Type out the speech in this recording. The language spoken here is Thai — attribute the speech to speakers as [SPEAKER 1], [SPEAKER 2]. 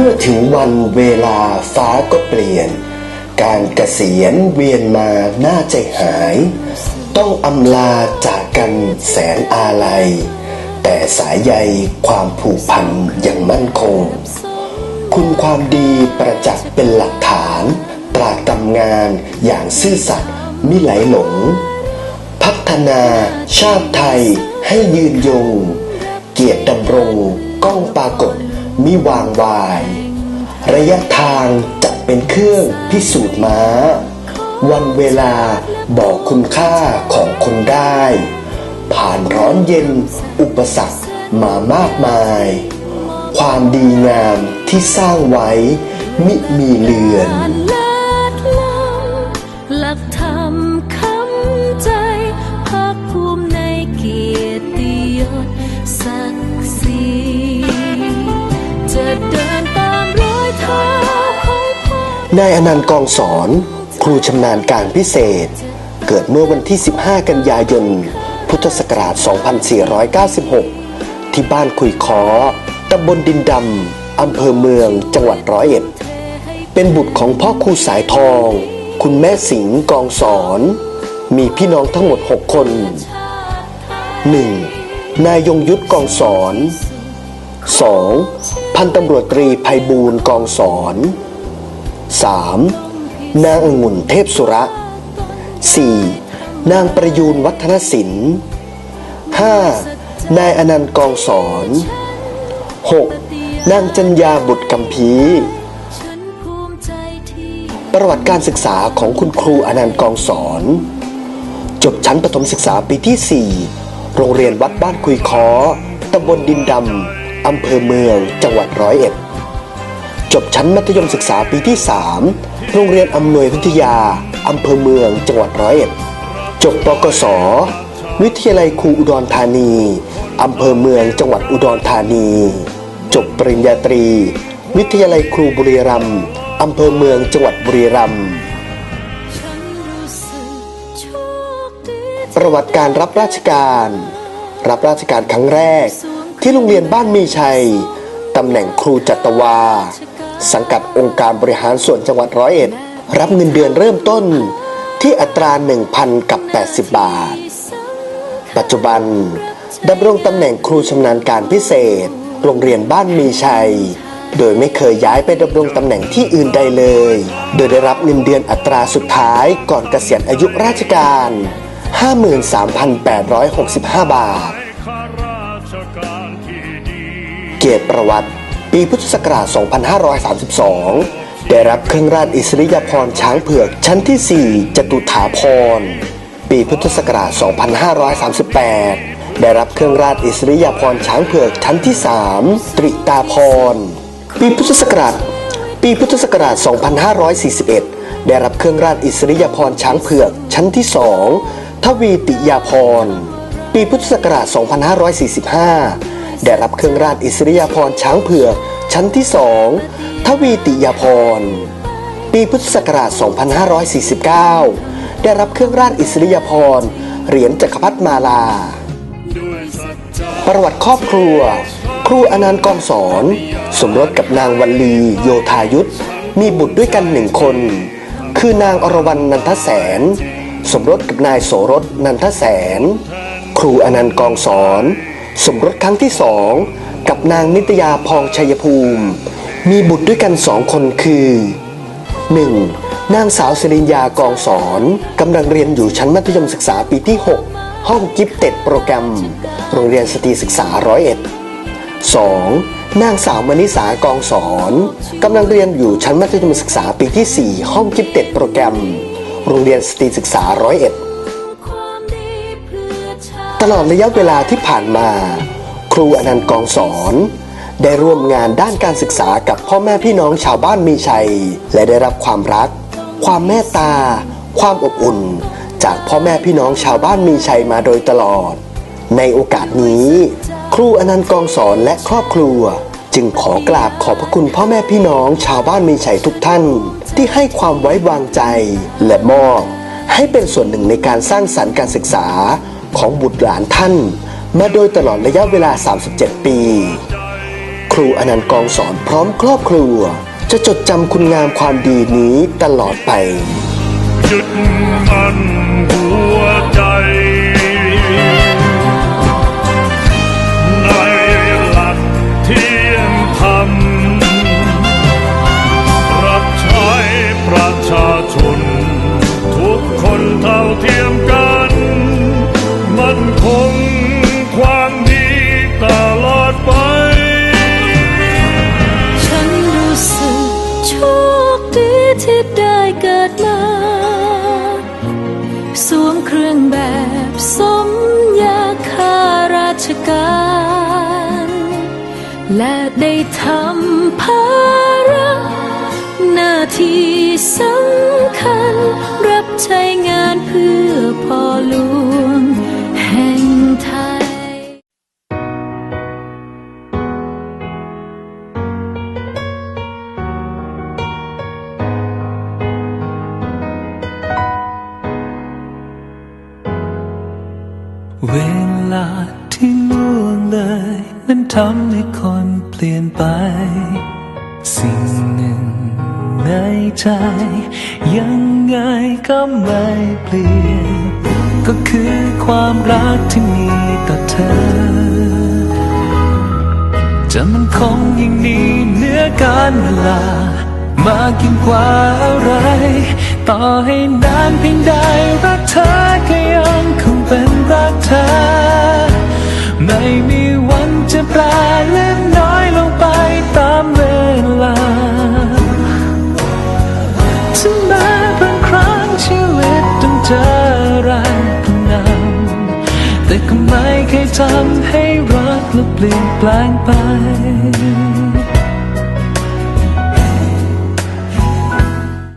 [SPEAKER 1] มื่อถึงวันเวลาฟ้าก็เปลี่ยน การเกษียณเวียนมาหน้าใจหาย ต้องอำลาจากกันแสนอาลัย แต่สายใยความผูกพันยังมั่นคง คุณความดีประจักษ์เป็นหลักฐาน ตรากตำงานอย่างซื่อสัตย์มิไหลหลง พัฒนาชาติไทยให้ยืนยง เกียรติดำรงก้องปรากฏ มิวางวาย ระยะทางจะเป็นเครื่องพิสูจน์ม้า วันเวลาบอกคุณค่าของคนได้ ผ่านร้อนเย็นอุปสรรคมามากมาย ความดีงามที่สร้างไว้มิมีเลือน
[SPEAKER 2] นายอ
[SPEAKER 1] นันต์กองสอน ครูชำนาญการพิเศษ เกิดเมื่อวันที่ 15 กันยายน พุทธศักราช 2496 ที่บ้านคุยคอตำบลดินดำ อำเภอเมือง จังหวัดร้อยเอ็ด เป็นบุตรของพ่อครูสายทอง คุณแม่สิงห์กองสอน มีพี่น้องทั้งหมด 6 คน 1. นายยงยุทธกองสอน 2. พันตำรวจตรีภัยบูลย์กองสอน 3. นางองุ่นเทพสุระ 4. นางประยูนวัฒนศิลป์ 5. นายอนันต์กองสอน 6. นางจัญญาบุตรกัมพี ประวัติการศึกษาของคุณครูอนันต์กองสอน จบชั้นประถมศึกษาปีที่ 4 โรงเรียนวัดบ้านคุยคอตำบลดินดำอำเภอเมืองจังหวัดร้อยเอ็ด จบชั้นมัธยมศึกษาปีที่ 3 โรงเรียนอำนวยวิทยา อำเภอเมือง จังหวัดร้อยเอ็ด จบปกศ วิทยาลัยครูอุดรธานี อำเภอเมือง จังหวัดอุดรธานี จบปริญญาตรี วิทยาลัยครูบุรีรัมย์ อำเภอเมือง จังหวัดบุรีรัมย์ ประวัติการรับราชการ รับราชการครั้งแรก ที่โรงเรียนบ้านมีชัย ตำแหน่งครูจัตวา สังกัดองค์การบริหารส่วนจังหวัดร้อยเอ็ด รับเงินเดือนเริ่มต้นที่อัตรา 1,000 กับ 80 บาท ปัจจุบันดำรงตำแหน่งครูชำนาญการพิเศษ โรงเรียนบ้านมีชัย โดยไม่เคยย้ายไปดำรงตำแหน่งที่อื่นใดเลย โดยได้รับเงินเดือนอัตราสุดท้ายก่อนเกษียณอายุราชการ 53,865 บาท
[SPEAKER 3] ข้าราชการที่ดี
[SPEAKER 1] เกียรติประวัติ ปีพุทธศักราช 2532 ได้รับเครื่องราชอิสริยาภรณ์ช้างเผือกชั้นที่ 4 จตุถาพร ปีพุทธศักราช 2538 ได้รับเครื่องราชอิสริยาภรณ์ช้างเผือกชั้นที่ 3 ตริตาพร ปีพุทธศักราช ปีพุทธศักราช 2541 ได้รับเครื่องราชอิสริยาภรณ์ช้างเผือกชั้นที่ 2 ทวีติยาภรปีพุทธศักราช 2545 ได้รับเครื่องราชอิสริยาภรณ์ช้างเผือกชั้นที่2ทวีติยาภรณ์ปีพุทธศักราช 2549 ได้รับเครื่องราชอิสริยาภรณ์เหรียญจักรพรรดิมาลา ประวัติครอบครัว ครูอนันต์กองสอน สมรสกับนางวัลลีโยธายุทธมีบุตรด้วยกันหนึ่งคน คือนางอรวรรณนันทแสน สมรสกับนายโสรสนันทแสน ครูอนันต์กองสอน สมรสครั้งที่สองกับนางนิตยาพองชัยภูมิ มีบุตรด้วยกันสองคนคือ 1. นางสาวสิริญญากองสอนกำลังเรียนอยู่ชั้นมัธยมศึกษาปีที่ 6 ห้องกิฟเต็ดโปรแกรม โรงเรียนสตรีศึกษาร้อยเอ็ด 2. นางสาวมณิสากองสอนกำลังเรียนอยู่ชั้นมัธยมศึกษาปีที่ 4 ห้องกิฟเต็ดโปรแกรม โรงเรียนสตรีศึกษาร้อยเอ็ด
[SPEAKER 2] ต
[SPEAKER 1] ลอดระยะเวลาที่ผ่านมา ครูอนันต์กองสอน ได้ร่วมงานด้านการศึกษากับพ่อแม่พี่น้องชาวบ้านมีชัย และได้รับความรัก ความเมตตา ความอบอุ่น จากพ่อแม่พี่น้องชาวบ้านมีชัยมาโดยตลอด ในโอกาสนี้ ครูอนันต์กองสอนและครอบครัว จึงขอกราบขอบพระคุณพ่อแม่พี่น้องชาวบ้านมีชัยทุกท่าน ที่ให้ความไว้วางใจและมอบให้เป็นส่วนหนึ่งในการสร้างสรรค์การศึกษา ของบุตรหลานท่าน มาโดยตลอดระยะเวลา 37 ปี ครูอนันต์กองสอนพร้อมครอบครัว จะจดจำคุณงามความดีนี้ตลอดไป
[SPEAKER 3] จุดมันหัวใจ ที่ได้
[SPEAKER 2] เกิดมาสวมเครื่องแบบสมยาข้าราชการ และได้ทำภาระหน้าที่สำคัญ รับใช้งานเพื่อพ่อหลวงา
[SPEAKER 4] ที่ล่วงเลยมันทำให้คนเปลี่ยนไป สิ่งหนึ่งในใจ ยังไงก็ไม่เปลี่ยน ก็คือความรักที่มีต่อเธอ จะมันคงยิ่งนี้เหนือการเวลา มากยิ่งกว่าอะไร ต่อให้นานเพียงใดรักเธอ ม่มีวันจะแปลเล็กน้อยลงไปตามเวลาถึงแม้บางครั้งชีวิตต้องเจออะไรก็นำแต่ก็ไม่เคยทำให้รักและเปลี่ยนแปลงไป